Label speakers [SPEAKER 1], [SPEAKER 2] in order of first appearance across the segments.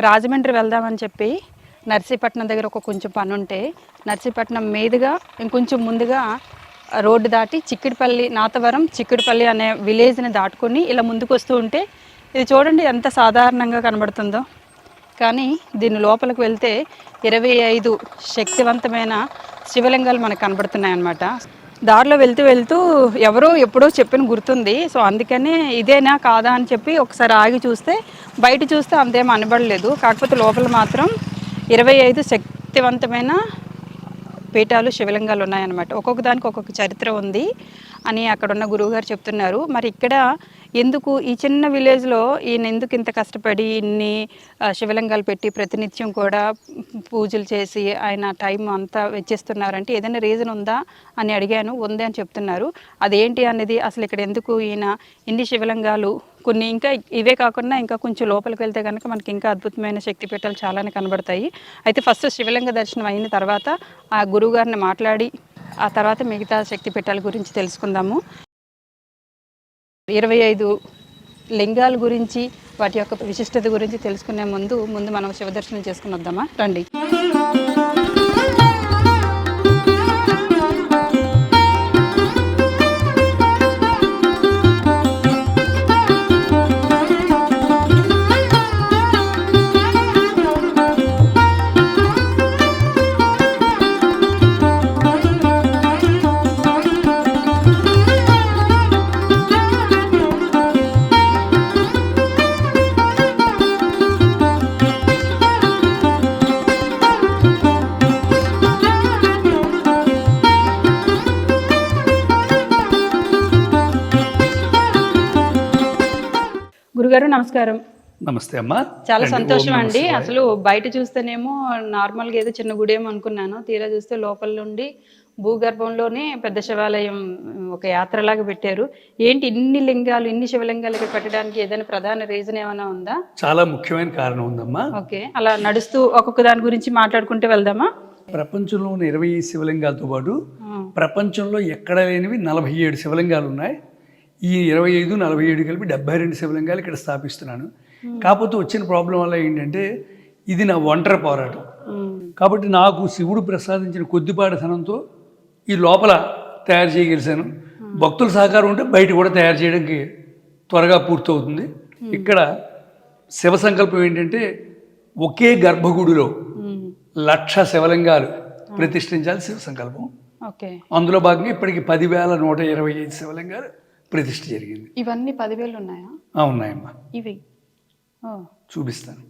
[SPEAKER 1] రాజమండ్రి వెళ్దామని చెప్పి నర్సీపట్నం దగ్గర ఒక కొంచెం పని ఉంటే నర్సీపట్నం మీదుగా ఇంకొంచెం ముందుగా రోడ్డు దాటి చిక్కిడిపల్లి నాతవరం చిక్కిడిపల్లి అనే విలేజ్ని దాటుకొని ఇలా ముందుకు వస్తూ ఉంటే ఇది చూడండి ఎంత సాధారణంగా కనబడుతుందో. కానీ దీని లోపలికి వెళ్తే ఇరవై ఐదు శక్తివంతమైన శివలింగాలు మనకు కనబడుతున్నాయి అన్నమాట దారిలో వెళ్తూ వెళ్తూ ఎవరో ఎప్పుడో చెప్పిన గుర్తుంది. సో అందుకనే ఇదేనా కాదా అని చెప్పి ఒకసారి ఆగి చూస్తే బయట చూస్తే అంతేం అనబడలేదు. కాకపోతే లోపల మాత్రం ఇరవై ఐదు శక్తివంతమైన పీఠాలు శివలింగాలు ఉన్నాయన్నమాట. ఒక్కొక్క దానికి ఒక్కొక్క చరిత్ర ఉంది అని అక్కడ ఉన్న గురువుగారు చెప్తున్నారు. మరి ఇక్కడ ఎందుకు ఈ చిన్న విలేజ్లో ఈయన ఎందుకు ఇంత కష్టపడి ఇన్ని శివలింగాలు పెట్టి ప్రతినిత్యం కూడా పూజలు చేసి ఆయన టైం అంతా వెచ్చిస్తున్నారంటే ఏదైనా రీజన్ ఉందా అని అడిగాను. ఉంది అని చెప్తున్నారు. అదేంటి అనేది అసలు ఇక్కడ ఎందుకు ఈయన ఇన్ని శివలింగాలు కొన్ని ఇంకా ఇవే కాకుండా ఇంకా కొంచెం లోపలికి వెళ్తే కనుక మనకి ఇంకా అద్భుతమైన శక్తిపీఠాలు చాలానే కనబడతాయి. అయితే ఫస్ట్ శివలింగ దర్శనం అయిన తర్వాత ఆ గురువుగారిని మాట్లాడి ఆ తర్వాత మిగతా శక్తిపీఠాల గురించి తెలుసుకుందాము. ఇరవై ఐదు లింగాల గురించి వాటి యొక్క విశిష్టత గురించి తెలుసుకునే ముందు ముందు మనం శివదర్శనం చేసుకుని వద్దామా? రండి. గురుగారు నమస్కారం.
[SPEAKER 2] నమస్తే అమ్మా.
[SPEAKER 1] చాలా. సంతోషం అండి. అసలు బయట చూస్తేనేమో నార్మల్గా ఏదో చిన్న గుడేమో అనుకున్నాను. తీరా చూస్తే లోపల నుండి భూగర్భంలోనే పెద్ద శివాలయం ఒక యాత్రలాగా పెట్టారు. ఏంటి ఇన్ని లింగాలు ఇన్ని శివలింగాలు ఇక్కడ పెట్టడానికి ఏదైనా ప్రధాన రీజన్ ఏమైనా ఉందా?
[SPEAKER 2] చాలా ముఖ్యమైన కారణం ఉందమ్మా.
[SPEAKER 1] ఓకే. అలా నడుస్తూ ఒక్కొక్క దాని గురించి మాట్లాడుకుంటే వెళ్దామా?
[SPEAKER 2] ప్రపంచంలో ఉన్న ఇరవై శివలింగాలతో పాటు ప్రపంచంలో ఎక్కడ లేనివి నలభై ఏడు శివలింగాలు ఉన్నాయి. ఈ ఇరవై ఐదు నలభై ఏడు కలిపి డెబ్బై రెండు శివలింగాలు ఇక్కడ స్థాపిస్తున్నాను. కాకపోతే వచ్చిన ప్రాబ్లం వల్ల ఏంటంటే ఇది నా ఒంటరి పోరాటం. కాబట్టి నాకు శివుడు ప్రసాదించిన కొద్దిపాటి ధనంతో ఈ లోపల తయారు చేయగలిశాను. భక్తుల సహకారం ఉంటే బయట కూడా తయారు చేయడానికి త్వరగా పూర్తవుతుంది. ఇక్కడ శివ సంకల్పం ఏంటంటే ఒకే గర్భగుడిలో లక్ష శివలింగాలు ప్రతిష్ఠించాలి శివ సంకల్పం. అందులో భాగంగా ఇప్పటికి పదివేల నూట ఇరవై ఐదు శివలింగాలు ప్రతిష్ఠ జరిగింది.
[SPEAKER 1] ఇవన్నీ పదివేలు ఉన్నాయా
[SPEAKER 2] ఉన్నాయమ్మా.
[SPEAKER 1] ఇవి?
[SPEAKER 2] చూపిస్తాను.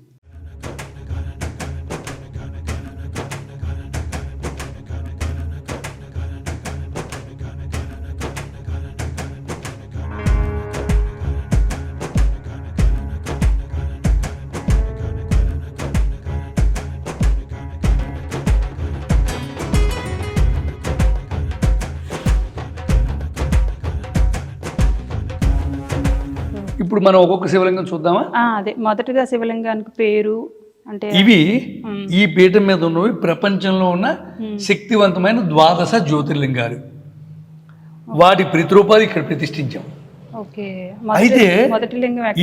[SPEAKER 2] ఇప్పుడు మనం ఒక్కొక్క శివలింగం చూద్దామా?
[SPEAKER 1] అదే. మొదటగా శివలింగానికి పేరు అంటే
[SPEAKER 2] ఇవి ఈ పీఠం మీద ఉన్నవి ప్రపంచంలో ఉన్న శక్తివంతమైన ద్వాదశ జ్యోతిర్లింగాలు. వాటి ప్రతిరూపాలు ఇక్కడ ప్రతిష్ఠించాం.
[SPEAKER 1] ఓకే.
[SPEAKER 2] అయితే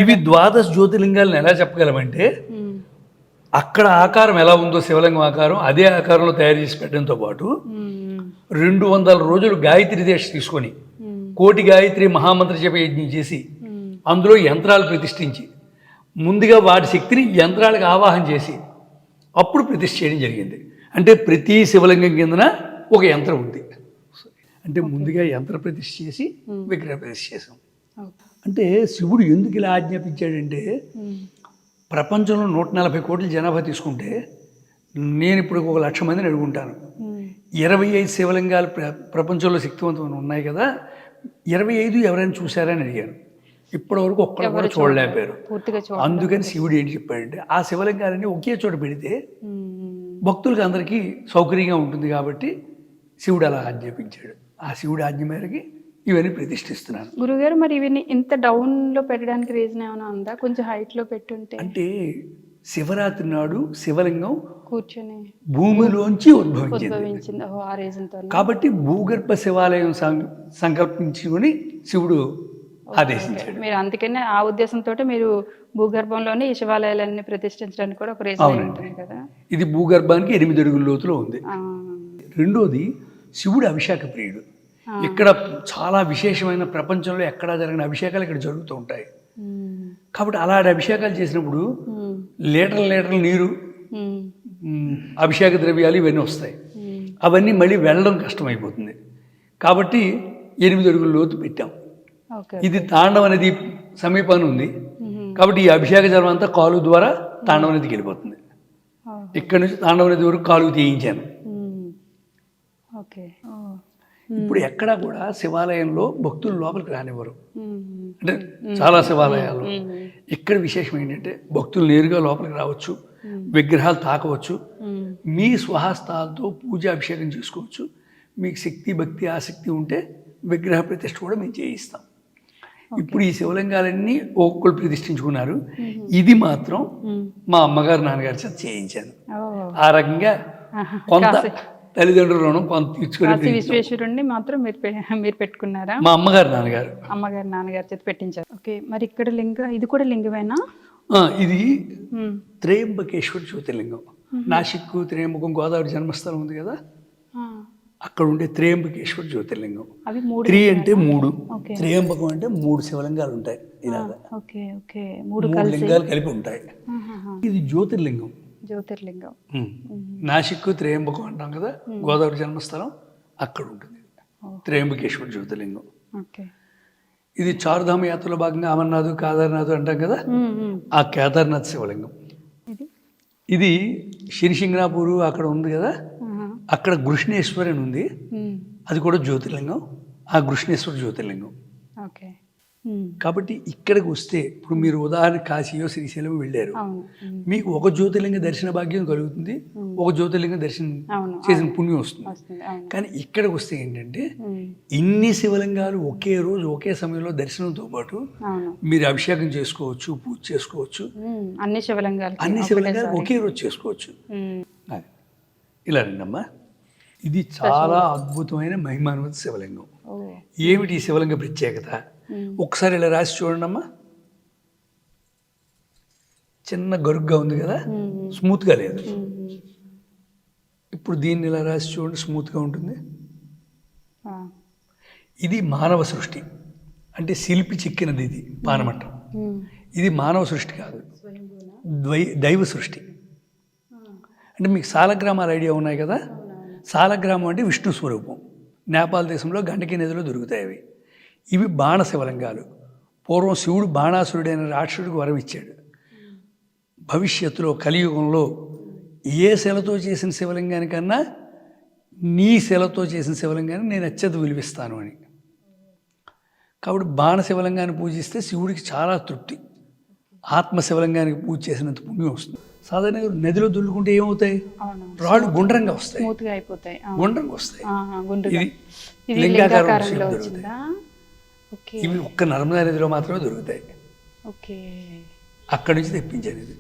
[SPEAKER 2] ఇవి ద్వాదశ జ్యోతిర్లింగాలను ఎలా చెప్పగలమంటే అక్కడ ఆకారం ఎలా ఉందో శివలింగం ఆకారం అదే ఆకారంలో తయారు చేసి పెట్టడంతో పాటు రెండు వందల రోజులు గాయత్రి దీక్ష తీసుకొని కోటి గాయత్రి మహామంత్ర జప యజ్ఞం చేసి అందులో యంత్రాలు ప్రతిష్ఠించి ముందుగా వాటి శక్తిని యంత్రాలకు ఆవాహన చేసి అప్పుడు ప్రతిష్ఠ చేయడం జరిగింది. అంటే ప్రతి శివలింగం కిందన ఒక యంత్రం ఉంది. అంటే ముందుగా యంత్ర ప్రతిష్ఠ చేసి విగ్రహ ప్రతిష్ఠ చేసాం. అంటే శివుడు ఎందుకు ఇలా ఆజ్ఞాపించాడంటే ప్రపంచంలో నూట నలభై కోట్ల జనాభా తీసుకుంటే నేను ఇప్పుడు ఒక లక్ష మందిని అడుగుంటాను. ఇరవై ఐదు శివలింగాలు ప్ర ప్రపంచంలో శక్తివంతమైన ఉన్నాయి కదా ఇరవై ఐదు ఎవరైనా చూసారని అడిగాను ఇప్పటివరకు ఒక్కరు కూడా చూడలేకపోయారు అందుకని శివుడు ఏంటి చెప్పాడంటే ఆ శివలింగాలని ఒకే చోట పెడితే భక్తులకు అందరికీ సౌకర్యంగా ఉంటుంది కాబట్టి శివుడు అలా ఆజ్ఞాపించాడు. ఆ శివుడి ఆజ్ఞ మేరకి ఇవన్నీ ప్రతిష్ఠిస్తున్నాను.
[SPEAKER 1] గురుగారు మరి ఇవన్నీ ఇంత డౌన్లో పెట్టడానికి రీజన్ ఏమైనా ఉందా? కొంచెం హైట్లో పెట్టుంటే.
[SPEAKER 2] అంటే శివరాత్రి నాడు శివలింగం
[SPEAKER 1] కూర్చొని
[SPEAKER 2] భూమిలోంచి ఉద్భవించింది. కాబట్టి భూగర్భ శివాలయం సం సంకల్పించుకొని శివుడు ఆదేశించాడు.
[SPEAKER 1] మీరు అందుకనే ఆ ఉద్దేశంతో మీరు భూగర్భంలోనే ఈ శివాలయాలన్నీ ప్రతిష్ఠించడానికి కూడా ఒక రీజన్. ఉంటుంది కదా?
[SPEAKER 2] ఇది భూగర్భానికి ఎనిమిది అడుగుల లోతులో ఉంది. రెండోది శివుడు అభిషేక ప్రియుడు. ఇక్కడ చాలా విశేషమైన ప్రపంచంలో ఎక్కడా జరిగిన అభిషేకాలు ఇక్కడ జరుగుతూ ఉంటాయి. కాబట్టి అలాంటి అభిషేకాలు చేసినప్పుడు
[SPEAKER 1] ఉమ్,
[SPEAKER 2] లీటర్ లీటర్ నీరు అభిషేక ద్రవ్యాలు ఇవన్నీ వస్తాయి. అవన్నీ మళ్ళీ వెళ్ళడం కష్టమైపోతుంది. కాబట్టి ఎనిమిది అడుగుల లోతు పెట్టాం. ఇది తాండవ నది సమీపాన్ని ఉంది. కాబట్టి ఈ అభిషేక జలం అంతా కాలువ ద్వారా తాండవ నదికి వెళ్ళిపోతుంది. ఇక్కడ నుంచి తాండవ నది వరకు కాలువ తీయించాను. ఇప్పుడు ఎక్కడా కూడా శివాలయంలో భక్తులు లోపలికి రానివ్వరు. అంటే చాలా శివాలయాలు. ఇక్కడ విశేషం ఏంటంటే భక్తులు నేరుగా లోపలికి రావచ్చు విగ్రహాలు తాకవచ్చు. మీ స్వహస్తాలతో పూజ అభిషేకం చేసుకోవచ్చు. మీకు శక్తి భక్తి ఆసక్తి ఉంటే విగ్రహ ప్రతిష్ఠ కూడా మేము చేయిస్తాం. ఇప్పుడు ఈ శివలింగాలన్నీ ఒక్కొక్కరు ప్రతిష్ఠించుకున్నారు. ఇది మాత్రం. మా అమ్మగారు నాన్నగారి చేత చేయించాను. ఆ రకంగా. కొంత తల్లిదండ్రుల రుణం కొంత తీర్చుకునే
[SPEAKER 1] విశ్వేశ్వరుణ్ణి మాత్రం మీరు మీరు పెట్టుకున్నారా?
[SPEAKER 2] మా అమ్మగారు నాన్నగారు.
[SPEAKER 1] అమ్మగారు నాన్నగారి చేతి పెట్టించారు. ఓకే మరి ఇక్కడ లింగ ఇది కూడా లింగమేనా?
[SPEAKER 2] ఇది
[SPEAKER 1] ఉమ్,
[SPEAKER 2] త్రయంబకేశ్వర జ్యోతిర్లింగం. నాసిక్ త్రయంబకం గోదావరి జన్మస్థలం ఉంది కదా? అక్కడ ఉండే త్రయంబకేశ్వర జ్యోతిర్లింగం. త్రీ అంటే మూడు. త్రయంబకం అంటే మూడు శివలింగాలు ఉంటాయి ఇలాగా.
[SPEAKER 1] Okay okay. మూడు
[SPEAKER 2] లింగాలు కలిపి ఉంటాయి. ఇది జ్యోతిర్లింగం.
[SPEAKER 1] జ్యోతిర్లింగం.
[SPEAKER 2] నాసిక్ త్రయంబకం అంటాం కదా గోదావరి జన్మస్థలం అక్కడ ఉంటుంది. త్రయంబకేశ్వర జ్యోతిర్లింగం.
[SPEAKER 1] ఓకే.
[SPEAKER 2] ఇది చారుధామ యాత్రలో భాగంగా అమర్నాథ్ కేదార్నాథ్ అంటాం కదా. ఆ కేదార్నాథ్ శివలింగం.
[SPEAKER 1] ఇది?
[SPEAKER 2] శనిశింగనాపూరు అక్కడ ఉంది కదా. అక్కడ గృష్ణేశ్వరి అని ఉంది అది కూడా జ్యోతిర్లింగం. ఆ గృష్ణేశ్వర జ్యోతిర్లింగం.
[SPEAKER 1] ఓకే.
[SPEAKER 2] కాబట్టి ఇక్కడికి వస్తే ఇప్పుడు మీరు ఉదాహరణ కాశీయో శ్రీశైలం వెళ్ళారు. మీకు ఒక జ్యోతిర్లింగ దర్శన భాగ్యం కలుగుతుంది. ఒక జ్యోతిర్లింగ దర్శనం చేసిన పుణ్యం వస్తుంది. కానీ ఇక్కడికి వస్తే ఏంటంటే ఇన్ని శివలింగాలు ఒకే రోజు ఒకే సమయంలో దర్శనంతో పాటు మీరు అభిషేకం చేసుకోవచ్చు పూజ చేసుకోవచ్చు.
[SPEAKER 1] అన్ని శివలింగాలు
[SPEAKER 2] అన్ని శివలింగాలు ఒకే రోజు చేసుకోవచ్చు. ఇలా రండమ్మా. ఇది చాలా అద్భుతమైన మహిమాన్విత శివలింగం. ఏమిటి ఈ శివలింగ ప్రత్యేకత? ఒకసారి ఇలా రాసి చూడండమ్మా. చిన్న గరుగ్గా ఉంది కదా? స్మూత్గా లేదు. ఇప్పుడు దీన్ని ఇలా రాసి చూడండి స్మూత్గా ఉంటుంది. ఇది మానవ సృష్టి. అంటే శిల్పి చిక్కినది ఇది పానమట్టం
[SPEAKER 1] ఉమ్,
[SPEAKER 2] ఇది మానవ సృష్టి కాదు. ద్వై దైవ సృష్టి. అంటే మీకు సాలగ్రామాల ఐడియా ఉన్నాయి కదా? సాలగ్రామం అంటే విష్ణు స్వరూపం. నేపాల్ దేశంలో గండకి నదిలో దొరుకుతాయి అవి. ఇవి బాణ శివలింగాలు పూర్వం శివుడు బాణాసురుడైన రాక్షసుడికి వరం ఇచ్చాడు. భవిష్యత్తులో కలియుగంలో ఏ శిలతో చేసిన శివలింగానికన్నా నీ శిలతో చేసిన శివలింగాన్ని నేను అత్యంత విలువిస్తాను అని. కాబట్టి బాణ శివలింగాన్ని పూజిస్తే శివుడికి చాలా తృప్తి. ఆత్మ శివలింగానికి పూజ చేసినంత పుణ్యం వస్తుంది. సాధారణంగా నదిలో దుల్లుకుంటే ఏమవుతాయి? రాళ్ళు గుండ్రంగా వస్తాయి.
[SPEAKER 1] అయిపోతాయి.
[SPEAKER 2] గుండ్రంగా వస్తాయి. ఇది లింగాకారం ఇవి ఒక్క నర్మదా నదిలో మాత్రమే దొరుకుతాయి.
[SPEAKER 1] ఓకే.
[SPEAKER 2] అక్కడి నుంచి తెప్పించాను ఇది.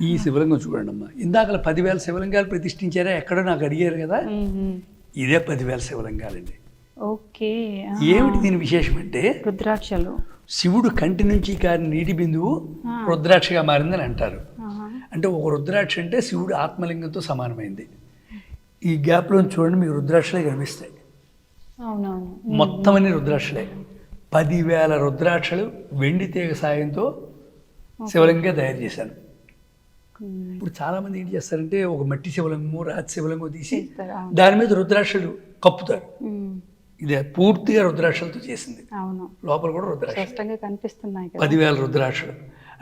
[SPEAKER 2] ఈ శివలింగం చూడండి అమ్మా. ఇందాక పదివేల శివలింగాలు ప్రతిష్ఠించారా? ఎక్కడో నాకు అడిగారు కదా. ఇదే పదివేల శివలింగాలండి.
[SPEAKER 1] ఓకే.
[SPEAKER 2] ఏమిటి దీని విశేషం అంటే?
[SPEAKER 1] రుద్రాక్షలు.
[SPEAKER 2] శివుడు కంటి నుంచి కారిన నీటి బిందువు రుద్రాక్షగా మారిందని అంటారు. అంటే ఒక రుద్రాక్ష అంటే శివుడు ఆత్మలింగంతో సమానమైంది. ఈ గ్యాప్లో చూడండి మీకు రుద్రాక్షలే కనిపిస్తాయి. మొత్తం అన్ని రుద్రాక్షలే. పదివేల రుద్రాక్షలు వెండి తీగ సాయంతో శివలింగంగా తయారు చేశాను ఇప్పుడు చాలామంది ఏం చేస్తారంటే ఒక మట్టి శివలింగము రాతి శివలింగం తీసి. దాని మీద రుద్రాక్షలు కప్పుతారు. ఇది పూర్తిగా రుద్రాక్షలతో చేసింది.
[SPEAKER 1] అవును.
[SPEAKER 2] లోపల కూడా రుద్రాక్ష
[SPEAKER 1] కనిపిస్తున్నాయి
[SPEAKER 2] పదివేల రుద్రాక్షలు.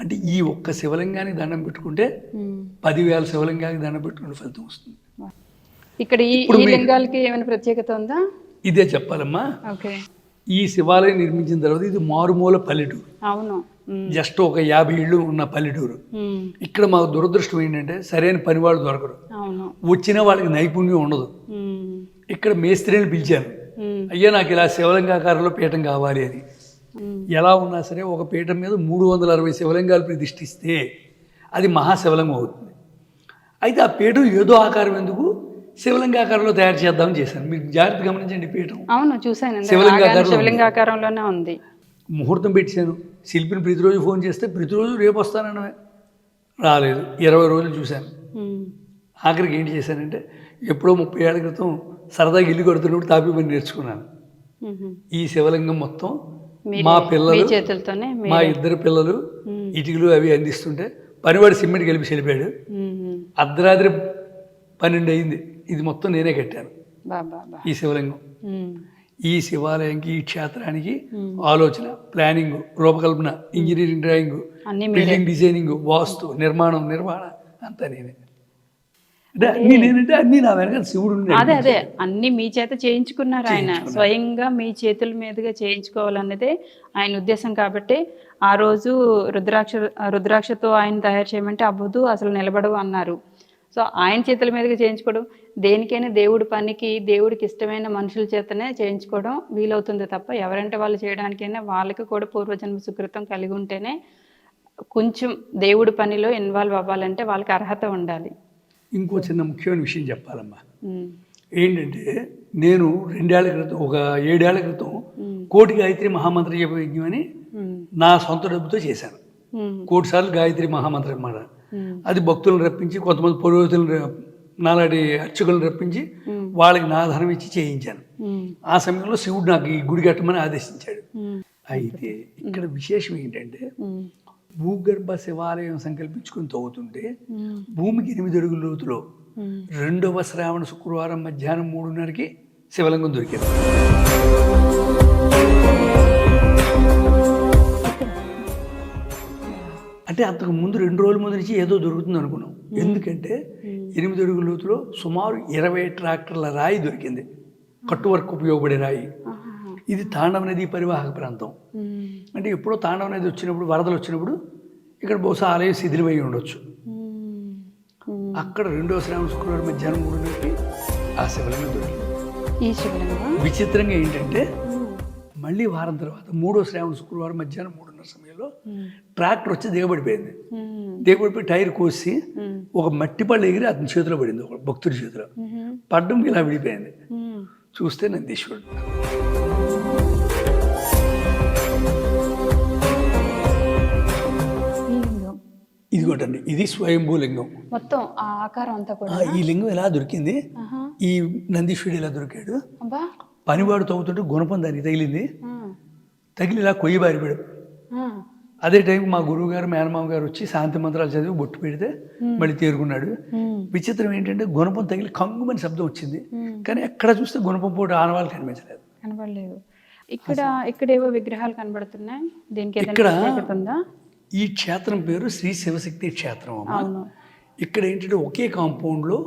[SPEAKER 2] అంటే ఈ ఒక్క శివలింగానికి దండం పెట్టుకుంటే. పదివేల శివలింగానికి దండం పెట్టుకునే ఫలితం వస్తుంది.
[SPEAKER 1] ఇక్కడ ఈ లింగాలకి ఏమైనా ప్రత్యేకత ఉందా?
[SPEAKER 2] ఇదే చెప్పాలమ్మా. ఈ శివాలయం నిర్మించిన తర్వాత ఇది మారుమూల పల్లెటూరు.
[SPEAKER 1] అవును.
[SPEAKER 2] జస్ట్ ఒక యాభై ఇళ్ళు ఉన్న పల్లెటూరు. ఇక్కడ మాకు దురదృష్టం ఏంటంటే సరైన పని వాళ్ళు దొరకరు వచ్చిన వాళ్ళకి నైపుణ్యం ఉండదు. ఇక్కడ మేస్త్రిని పిలిచాను అయ్యా నాకు ఇలా శివలింగాకారంలో పీఠం కావాలి అని ఎలా ఉన్నా సరే ఒక పీఠం మీద మూడు వందల అరవై శివలింగాలు ప్రతిష్ఠిస్తే అది మహాశివలింగం అవుతుంది. అయితే ఆ పీఠం ఏదో ఆకారం ఎందుకు? శివలింగాకారంలో తయారు చేద్దామని చేశాను. మీరు జాగ్రత్త గమనించండి పీఠం.
[SPEAKER 1] అవును
[SPEAKER 2] శివలింగాకారంలో
[SPEAKER 1] రాగానే శివలింగాకారంలోనే ఉంది.
[SPEAKER 2] ముహూర్తం పెట్టాను. శిల్పిని ప్రతిరోజు ఫోన్ చేస్తే ప్రతిరోజు రేపు వస్తానన్నమే రాలేదు. ఇరవై రోజులు చూశాను. ఆఖరికి ఏంటి చేశానంటే ఎప్పుడో ముప్పై ఏళ్ళ క్రితం సరదాగా ఇల్లు కడుతున్నప్పుడు తాపి పని నేర్చుకున్నాను. ఈ శివలింగం మొత్తం మా పిల్లలు
[SPEAKER 1] చేతులతోనే మీ-
[SPEAKER 2] ఇద్దరు పిల్లలు ఇటుకలు అవి అందిస్తుంటే పనివాడు సిమెంట్ కలిపి చెలిపాడు. అర్ధరాత్రి పన్నెండు అయింది. ఇది మొత్తం నేనే కట్టాను. ఈ శివలింగం. ఈ శివాలయంకి ఈ క్షేత్రానికి. ఆలోచన ప్లానింగ్ రూపకల్పన ఇంజనీరింగ్ డ్రాయింగ్ బిల్డింగ్ డిజైనింగ్ వాస్తు నిర్మాణం నిర్వహణ అంతా నేనే. అంటే అన్నీ నేనంటే అన్నీ నా వెనక శివుడు ఉన్నాడు.
[SPEAKER 1] అదే అదే అన్ని మీ చేత చేయించుకున్నారు ఆయన. స్వయంగా మీ చేతుల మీదుగా చేయించుకోవాలన్నదే ఆయన ఉద్దేశం కాబట్టి ఆ రోజు రుద్రాక్ష రుద్రాక్షతో ఆయన తయారు చేయమంటే అవ్వదు అసలు నిలబడవు అన్నారు. సో ఆయన చేతుల మీదుగా చేయించుకోవడం దేనికైనా దేవుడి పనికి దేవుడికి ఇష్టమైన మనుషుల చేతనే చేయించుకోవడం వీలవుతుంది తప్ప ఎవరంటే వాళ్ళు చేయడానికైనా వాళ్ళకి కూడా పూర్వజన్మ సుకృతం కలిగి ఉంటేనే కొంచెం దేవుడి పనిలో ఇన్వాల్వ్ అవ్వాలంటే వాళ్ళకి అర్హత ఉండాలి.
[SPEAKER 2] ఇంకో చిన్న ముఖ్యమైన విషయం చెప్పాలమ్మా. ఏంటంటే నేను రెండేళ్ళ క్రితం ఒక ఏడేళ్ళ క్రితం కోటి గాయత్రి మహామంత్ర యజ్ఞం అని నా సొంత డబ్బుతో చేశాను. కోటి సార్లు గాయత్రి మహామంత్రం అన్నమాట. అది భక్తులను రప్పించి కొంతమంది పురోహితులను నాలాంటి అర్చకులను రప్పించి వాళ్ళకి నా ధనం ఇచ్చి చేయించాను. ఆ సమయంలో శివుడు నాకు ఈ గుడి కట్టమని ఆదేశించాడు. అయితే ఇక్కడ విశేషం ఏంటంటే భూగర్భ శివాలయం సంకల్పించుకుని తవ్వుతుంటే
[SPEAKER 1] ఉమ్,
[SPEAKER 2] భూమికి ఎనిమిది అడుగుల లోతులో
[SPEAKER 1] ఉమ్.
[SPEAKER 2] రెండవ శ్రావణ శుక్రవారం మధ్యాహ్నం మూడున్నరకి శివలింగం దొరికింది. అంటే అంతకు ముందు రెండు రోజుల ముందు నుంచి ఏదో దొరుకుతుంది అనుకున్నాం. ఎందుకంటే ఎనిమిది అడుగుల లోతులో సుమారు ఇరవై ట్రాక్టర్ల రాయి దొరికింది. కట్టు వర్క్ ఉపయోగపడే రాయి. ఇది తాండవ నది పరివాహక ప్రాంతం. అంటే ఎప్పుడో తాండవ నది వచ్చినప్పుడు వరదలు వచ్చినప్పుడు ఇక్కడ బహుశా ఆలయం శిథిలమై ఉండొచ్చు. అక్కడ రెండో శ్రావణ శుక్రవారం మధ్యాహ్నం మూడున్నరకి ఆ శివలింగం దొరికింది. విచిత్రంగా ఏంటంటే మళ్ళీ వారం తర్వాత మూడో శ్రావణ శుక్రవారం మధ్యాహ్నం మూడున్నర సమయంలో ట్రాక్టర్ వచ్చి దిగబడిపోయింది. దిగబడిపోయి టైర్ కోసి ఒక మట్టి పళ్ళు ఎగిరి అతని చేతిలో పడింది ఒక భక్తుడి చేతిలో. పడ్డం ఇలా విడిపోయింది. చూస్తే నందీశ్వరుడు. ఇదిగోటండి ఇది స్వయంభూ లింగం.
[SPEAKER 1] మొత్తం ఆ ఆకారం అంతా కూడా
[SPEAKER 2] ఈ లింగం ఎలా దొరికింది. ఈ నందీశ్వరుడు ఎలా దొరికాడు? పనివాడు తవ్వుతుంటే గుణపం దానికి తగిలింది. తగిలి ఇలా కొయ్యి బారిపోయాడు. అదే టైంకి మా గురువు గారు మేనమామ గారు వచ్చి శాంతి మంత్రాలు చదివి బొట్టు పెడితే మళ్ళీ తేరుకున్నాడు. విచిత్రం ఏంటంటే గుణపం తగిలి కంగుమని శబ్దం వచ్చింది. కానీ ఎక్కడ చూస్తే గుణపం పోటీ ఆనవాళ్ళు కనిపించలేదు.
[SPEAKER 1] కనబడలేదు. ఇక్కడ ఇక్కడ ఏవో విగ్రహాలు కనబడుతున్నాయి. దీనికి
[SPEAKER 2] ఇక్కడ- ఈ క్షేత్రం పేరు శ్రీ శివశక్తి క్షేత్రం అమ్మ. ఇక్కడ ఏంటంటే ఒకే కాంపౌండ్లో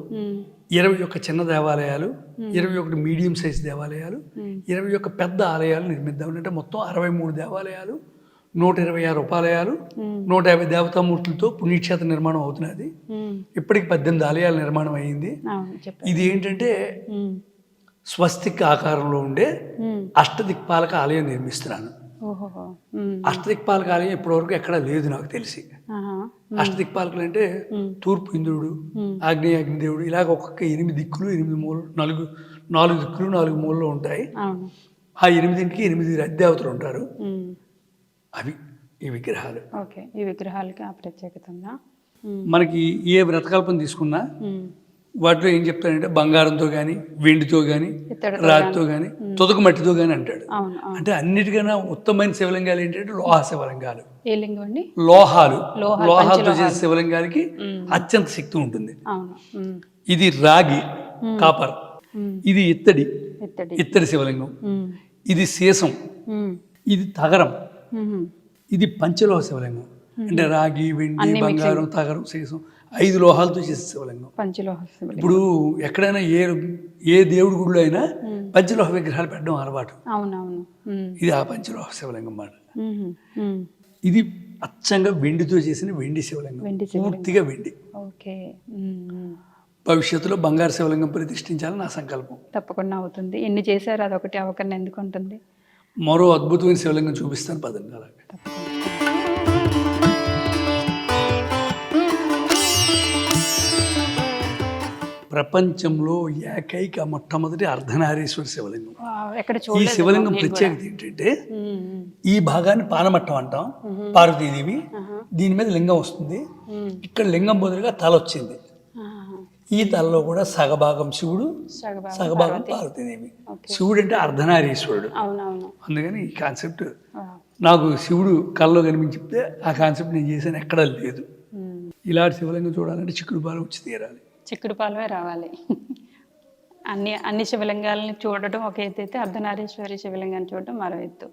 [SPEAKER 2] ఇరవై ఒక్క చిన్న దేవాలయాలు ఇరవై ఒకటి మీడియం సైజ్ దేవాలయాలు ఇరవై ఒక్క పెద్ద ఆలయాలు నిర్మిద్దాం. అంటే మొత్తం అరవై మూడు దేవాలయాలు నూట ఇరవై ఆరు ఉపాలయాలు నూట యాభై దేవతామూర్తులతో పుణ్యక్షేత్ర నిర్మాణం అవుతున్నది ఇప్పటికి పద్దెనిమిది ఆలయాల నిర్మాణం అయింది. ఇది ఏంటంటే స్వస్తిక్ ఆకారంలో ఉండే అష్టదిక్పాలక ఆలయం నిర్మిస్తున్నాను.
[SPEAKER 1] ఓహోహో. ఉమ్,
[SPEAKER 2] అష్టదిక్పాలక ఆలయం ఇప్పటివరకు ఎక్కడా లేదు నాకు తెలిసి. అష్టదిక్పాలకులు అంటే తూర్పు ఇంద్రుడు ఆగ్నేయ అగ్నిదేవుడు ఇలాగ ఒక్కొక్క ఎనిమిది దిక్కులు ఎనిమిది మూలలు నాలుగు నాలుగు దిక్కులు నాలుగు మూలలో ఉంటాయి. ఆ ఎనిమిదింటికి ఎనిమిది అద్దేవతలు ఉంటారు. అవి ఈ విగ్రహాలు.
[SPEAKER 1] ఓకే. ఈ విగ్రహాలకి ఆ ప్రత్యేకత
[SPEAKER 2] మనకి ఏ వ్రతకల్పన తీసుకున్నా వాటిలో ఏం చెప్తాడంటే బంగారంతో కానీ వెండితో కానీ రాతితో కానీ తుదక మట్టితో కానీ అంటాడు. అంటే అన్నిటికన్నా ఉత్తమమైన శివలింగాలు ఏంటంటే లోహ శివలింగాలు. లోహాలు.
[SPEAKER 1] లోహాలు,
[SPEAKER 2] లోహాలతో చేసే శివలింగాలకి అత్యంత శక్తి ఉంటుంది. ఇది రాగి కాపర్. ఇది ఇత్తడి.
[SPEAKER 1] ఇత్తడి.
[SPEAKER 2] శివలింగం. ఇది సీసం ఇది తగరం. ఇది పంచలోహ శివలింగం. అంటే రాగి వెండి బంగారం తగరం సీసం ఐదు లోహాలతో చేసే శివలింగం.
[SPEAKER 1] పంచలోహ శివలింగం.
[SPEAKER 2] ఇప్పుడు ఎక్కడైనా ఏ ఏ దేవుడి గుడిలో అయినా పంచలోహ విగ్రహాలు పెట్టడం అలవాటు.
[SPEAKER 1] అవునవును.
[SPEAKER 2] ఇది ఆ పంచలోహ శివలింగం మాట. ఇది అచ్చంగా వెండితో చేసిన వెండి శివలింగం. పూర్తిగా వెండి.
[SPEAKER 1] ఓకే.
[SPEAKER 2] భవిష్యత్తులో బంగారు శివలింగం ప్రతిష్ఠించాలని నా సంకల్పం.
[SPEAKER 1] తప్పకుండా అవుతుంది. ఎన్ని చేశారు అదొకటి అవకరణ ఎందుకు ఉంటుంది?
[SPEAKER 2] మరో అద్భుతమైన శివలింగం చూపిస్తాను పదండి అలాగే. ప్రపంచంలో ఏకైక మొట్టమొదటి అర్ధనారీశ్వర శివలింగం. ఈ శివలింగం. ప్రత్యేకత ఏంటంటే ఈ భాగాన్ని పానమట్టం అంటాం పార్వతీదేవి. దీని మీద లింగం వస్తుంది. ఇక్కడ లింగం బదులుగా తల వచ్చింది. ఈ తలలో కూడా సగభాగం శివుడు
[SPEAKER 1] సగభాగం
[SPEAKER 2] పార్వతీదేవి. శివుడు అంటే అర్ధనారీశ్వరుడు. అందుకని ఈ కాన్సెప్ట్. నాకు శివుడు కల్లో కనిపించితే ఆ కాన్సెప్ట్ నేను చేశాను ఎక్కడా లేదు. ఇలాంటి శివలింగం చూడాలంటే చిక్కుడు పాలు వచ్చి తీరాలి.
[SPEAKER 1] చిక్కుడు పాలమే రావాలి. అన్ని అన్ని శివలింగాలని చూడటం ఒక ఎత్తు అయితే అర్ధనారీశ్వరి శివలింగాన్ని చూడటం మరో ఎత్తు.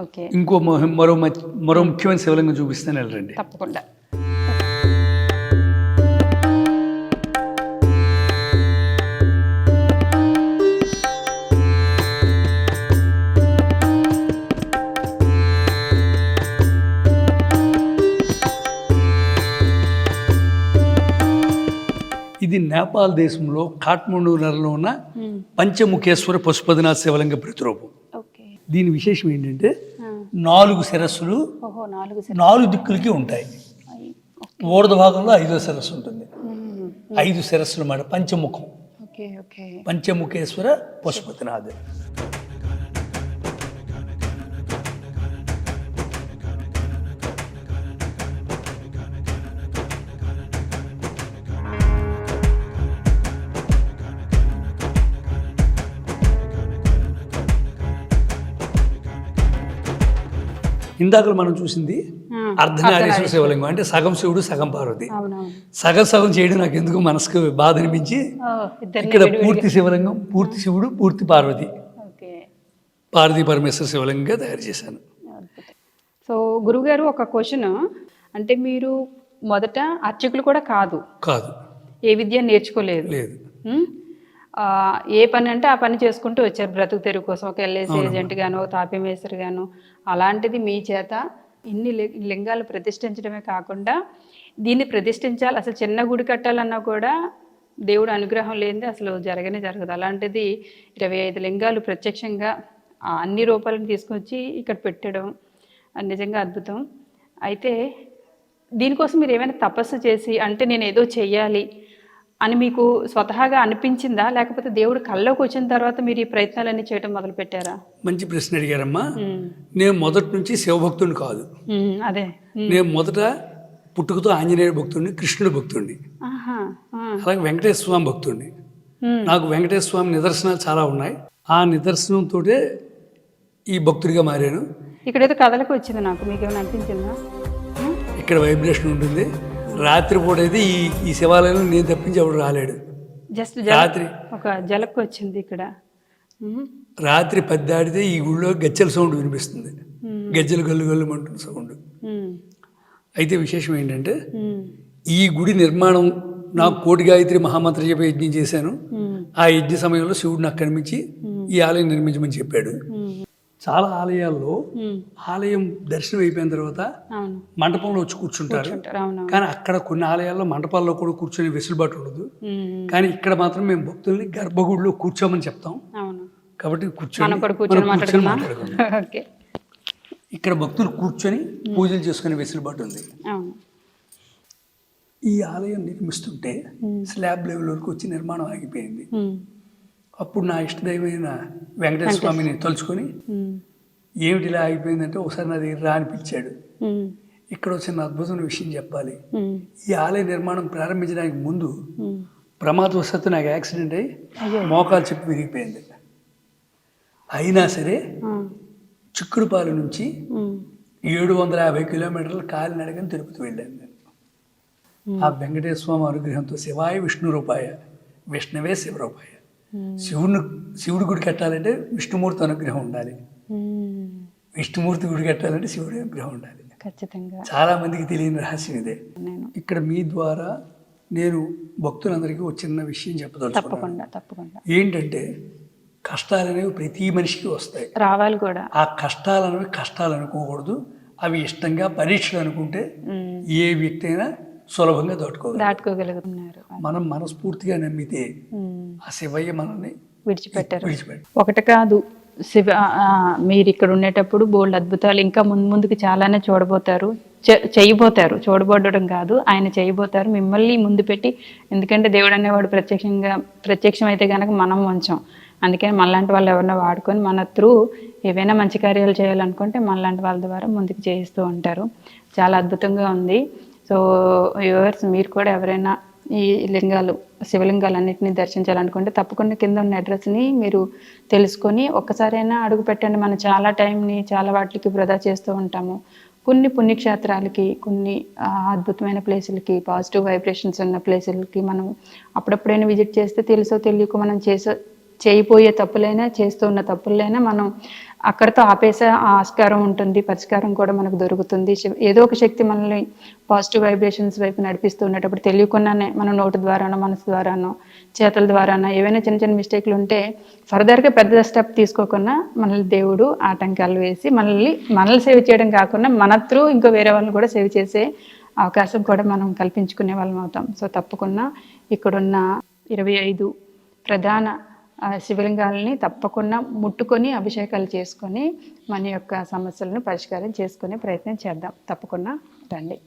[SPEAKER 1] ఓకే.
[SPEAKER 2] ఇంకో మరో మరో ముఖ్యమైన శివలింగం చూపిస్తాను వెళ్ళండి.
[SPEAKER 1] తప్పకుండా.
[SPEAKER 2] ఇది నేపాల్ దేశంలో కాఠ్మండు నగరంలో ఉన్న పంచముఖేశ్వర పశుపతినాథ్ శివలింగ ప్రతిరూపం. దీని విశేషం ఏంటంటే. నాలుగు శిరస్సులు
[SPEAKER 1] ఓహో నాలుగు
[SPEAKER 2] దిక్కులకి ఉంటాయి. ఊర్ధ భాగంలో ఐదో శిరస్సు ఉంటుంది. ఐదు శిరస్సులు మాట పంచముఖం. పంచముఖేశ్వర పశుపతినాథ్. ఇందాక మనం చూసింది అర్ధనారీశ్వర శివలింగం. అంటే సగం శివుడు సగం పార్వతి. సగం సగం చేయడం నాకు ఎందుకు మనసుకు బాధ అనిపించి ఇక్కడ. పూర్తి శివలింగం పూర్తి శివుడు పూర్తి పార్వతి. పార్వతీ పరమేశ్వర శివలింగంగా తయారు చేశాను.
[SPEAKER 1] సో గురుగారు ఒక క్వశ్చన్. అంటే మీరు మొదట అర్చకులు కూడా కాదు.
[SPEAKER 2] కాదు.
[SPEAKER 1] ఏ విద్య నేర్చుకోలేదు.
[SPEAKER 2] లేదు.
[SPEAKER 1] ఏ పని అంటే ఆ పని చేసుకుంటూ వచ్చారు బ్రతుకు తెరుగు కోసం. ఒక ఎల్ఐసి ఏజెంట్ గాను ఒక తాపీ మేస్త్రి గాను. అలాంటిది మీ చేత ఇన్ని లింగాలు ప్రతిష్ఠించడమే కాకుండా దీన్ని ప్రతిష్ఠించాలి. అసలు చిన్న గుడి కట్టాలన్నా కూడా దేవుడు అనుగ్రహం లేనిది అసలు జరగనే జరగదు. అలాంటిది ఇరవై ఐదు లింగాలు ప్రత్యక్షంగా అన్ని రూపాలను తీసుకొచ్చి ఇక్కడ పెట్టడం నిజంగా అద్భుతం. అయితే దీనికోసం మీరు ఏమైనా తపస్సు చేసి అంటే నేను ఏదో చెయ్యాలి అని మీకు స్వతహాగా అనిపించిందా? లేకపోతే దేవుడు కల్లోకి వచ్చిన తర్వాత మీరు ఈ ప్రయత్నాలన్నీ చేయడం మొదలు పెట్టారా
[SPEAKER 2] మంచి ప్రశ్న అడిగారమ్మా. నేను మొదటి నుంచి శివభక్తుడిని కాదు.
[SPEAKER 1] అదే.
[SPEAKER 2] నేను మొదట పుట్టుకతో ఆంజనేయ భక్తుడిని కృష్ణుడి భక్తుడిని. అలాగే వెంకటేశ్వర స్వామి భక్తుడిని. నాకు వెంకటేశ్వర స్వామి నిదర్శనాలు చాలా ఉన్నాయి. ఆ నిదర్శనంతో ఈ భక్తుడిగా మారాను.
[SPEAKER 1] ఇక్కడేదో కథలకు వచ్చింది నాకు. మీకు ఏమైనా అనిపించిందా.
[SPEAKER 2] ఇక్కడ వైబ్రేషన్ ఉంటుంది. రాత్రిపూట అయితే ఈ ఈ శివాలయంలో నేను తప్పించి ఎవడు రాలేడు
[SPEAKER 1] జస్ట్
[SPEAKER 2] రాత్రి
[SPEAKER 1] ఒక జలకు వచ్చింది ఇక్కడ.
[SPEAKER 2] రాత్రి పది దాటితే ఈ గుళ్ళో గజ్జల సౌండ్ వినిపిస్తుంది. గజ్జలు గల్లు గల్లు అంటున్న సౌండ్. అయితే విశేషం ఏంటంటే. ఈ గుడి నిర్మాణం నాకు కోటి గాయత్రి మహామంత్ర జప యజ్ఞం చేశాను. ఆ యజ్ఞ సమయంలో శివుడు నాకు కనిపించి ఈ ఆలయం నిర్మించమని చెప్పాడు. చాలా ఆలయాల్లో. ఆలయం దర్శనం అయిపోయిన తర్వాత మండపంలో వచ్చి కూర్చుంటారు. కానీ అక్కడ కొన్ని ఆలయాల్లో మండపాల్లో కూడా కూర్చొని వెసులుబాటు ఉండదు. కానీ ఇక్కడ మాత్రం మేము భక్తుల్ని గర్భగుడిలో కూర్చోమని చెప్తాం. కాబట్టి కూర్చొని ఇక్కడ భక్తులు కూర్చొని పూజలు చేసుకునే వెసులుబాటు ఉంది. ఈ ఆలయం నిర్మిస్తుంటే స్లాబ్ లెవెల్ వరకు వచ్చి నిర్మాణం ఆగిపోయింది. అప్పుడు నా ఇష్టదైవమైన వెంకటేశ్వర స్వామిని తలుచుకొని. ఏమిటి ఇలా ఆగిపోయిందంటే ఒకసారి నా దగ్గర రా అనిపించాడు. ఇక్కడ వచ్చిన అద్భుతమైన విషయం చెప్పాలి. ఈ ఆలయ నిర్మాణం ప్రారంభించడానికి ముందు. ప్రమాదవశాత్తు నాకు యాక్సిడెంట్ అయ్యి మోకాలు చెప్పి విరిగిపోయింది అయినా సరే. చిక్కుడుపాలు నుంచి. ఏడు వందల యాభై కిలోమీటర్ల కాలినడకని తిరుపతి వెళ్ళాను నేను ఆ వెంకటేశ్వర స్వామి అనుగ్రహంతో శివాయ విష్ణు రూపాయ విష్ణువే శివరూపాయ. శివుని శివుడి గుడి కట్టాలంటే విష్ణుమూర్తి అనుగ్రహం ఉండాలి. విష్ణుమూర్తి గుడి కట్టాలంటే శివుడి అనుగ్రహం ఉండాలి.
[SPEAKER 1] ఖచ్చితంగా.
[SPEAKER 2] చాలా మందికి తెలియని రహస్యం ఇదే. ఇక్కడ మీ ద్వారా నేను భక్తులందరికీ ఒక చిన్న విషయం చెప్పదలుచుకున్నాను.
[SPEAKER 1] తప్పకుండా తప్పకుండా.
[SPEAKER 2] ఏంటంటే కష్టాలు అనేవి ప్రతి మనిషికి వస్తాయి.
[SPEAKER 1] రావాలి కూడా.
[SPEAKER 2] ఆ కష్టాలు అనేవి కష్టాలు అనుకోకూడదు. అవి ఇష్టంగా పరీక్షలు అనుకుంటే. ఏ వ్యక్తి అయినా సులభంగా
[SPEAKER 1] దాటుకోగలుగుతున్నారు.
[SPEAKER 2] మనం మనస్ఫూర్తిగా నమ్మితే. ఆ శివయ్య మనల్ని
[SPEAKER 1] విడిచిపెట్టారు.
[SPEAKER 2] విడిచిపెట్టు
[SPEAKER 1] ఒకటి కాదు శివ మీరు ఇక్కడ ఉండేటప్పుడు బోల్డ్ అద్భుతాలు ఇంకా ముందు ముందుకు చాలానే చూడబోతారు. చేయబోతారు. చూడబడడం కాదు ఆయన చేయబోతారు. మిమ్మల్ని ముందు పెట్టి ఎందుకంటే దేవుడు అనేవాడు ప్రత్యక్షంగా ప్రత్యక్షం అయితే కనుక మనం వంచాం అందుకని మనలాంటి వాళ్ళు ఎవరినో వాడుకొని మన త్రూ ఏవైనా మంచి కార్యాలు చేయాలనుకుంటే మనలాంటి వాళ్ళ ద్వారా ముందుకు చేయిస్తూ ఉంటారు. చాలా అద్భుతంగా ఉంది. సో వ్యూవర్స్ మీరు కూడా ఎవరైనా ఈ లింగాలు శివలింగాలన్నింటినీ దర్శించాలనుకుంటే తప్పకుండా కింద ఉన్న అడ్రస్ని మీరు తెలుసుకొని ఒక్కసారైనా అడుగు పెట్టండి. మనం చాలా టైంని చాలా వాటికి వృధా చేస్తూ ఉంటాము. కొన్ని పుణ్యక్షేత్రాలకి కొన్ని అద్భుతమైన ప్లేసులకి పాజిటివ్ వైబ్రేషన్స్ ఉన్న ప్లేసులకి మనం అప్పుడప్పుడైనా విజిట్ చేస్తే తెలుసో తెలియక మనం చేసే చేయబోయే తప్పులైనా చేస్తూ ఉన్న తప్పులైనా మనం అక్కడతో ఆపేసే ఆస్కారం ఉంటుంది పరిష్కారం కూడా మనకు దొరుకుతుంది. ఏదో ఒక శక్తి మనల్ని పాజిటివ్ వైబ్రేషన్స్ వైపు నడిపిస్తూ ఉండేటప్పుడు తెలియకుండానే మన నోటు ద్వారానో మనసు ద్వారానో చేతుల ద్వారానో ఏవైనా చిన్న చిన్న మిస్టేక్లు ఉంటే ఫర్దర్గా పెద్ద స్టెప్ తీసుకోకుండా మనల్ని దేవుడు ఆటంకాలు వేసి మనల్ని మనల్ని సేవ్ చేయడం కాకుండా మన త్రూ ఇంకో వేరే వాళ్ళని కూడా సేవ్ చేసే అవకాశం కూడా మనం కల్పించుకునే వాళ్ళం అవుతాం. సో తప్పకుండా ఇక్కడున్న ఇరవై ఐదు ప్రధాన శివలింగాలని తప్పకుండా ముట్టుకొని అభిషేకాలు చేసుకొని మన యొక్క సమస్యలను పరిష్కారం చేసుకునే ప్రయత్నం చేద్దాం. తప్పకుండా రండి.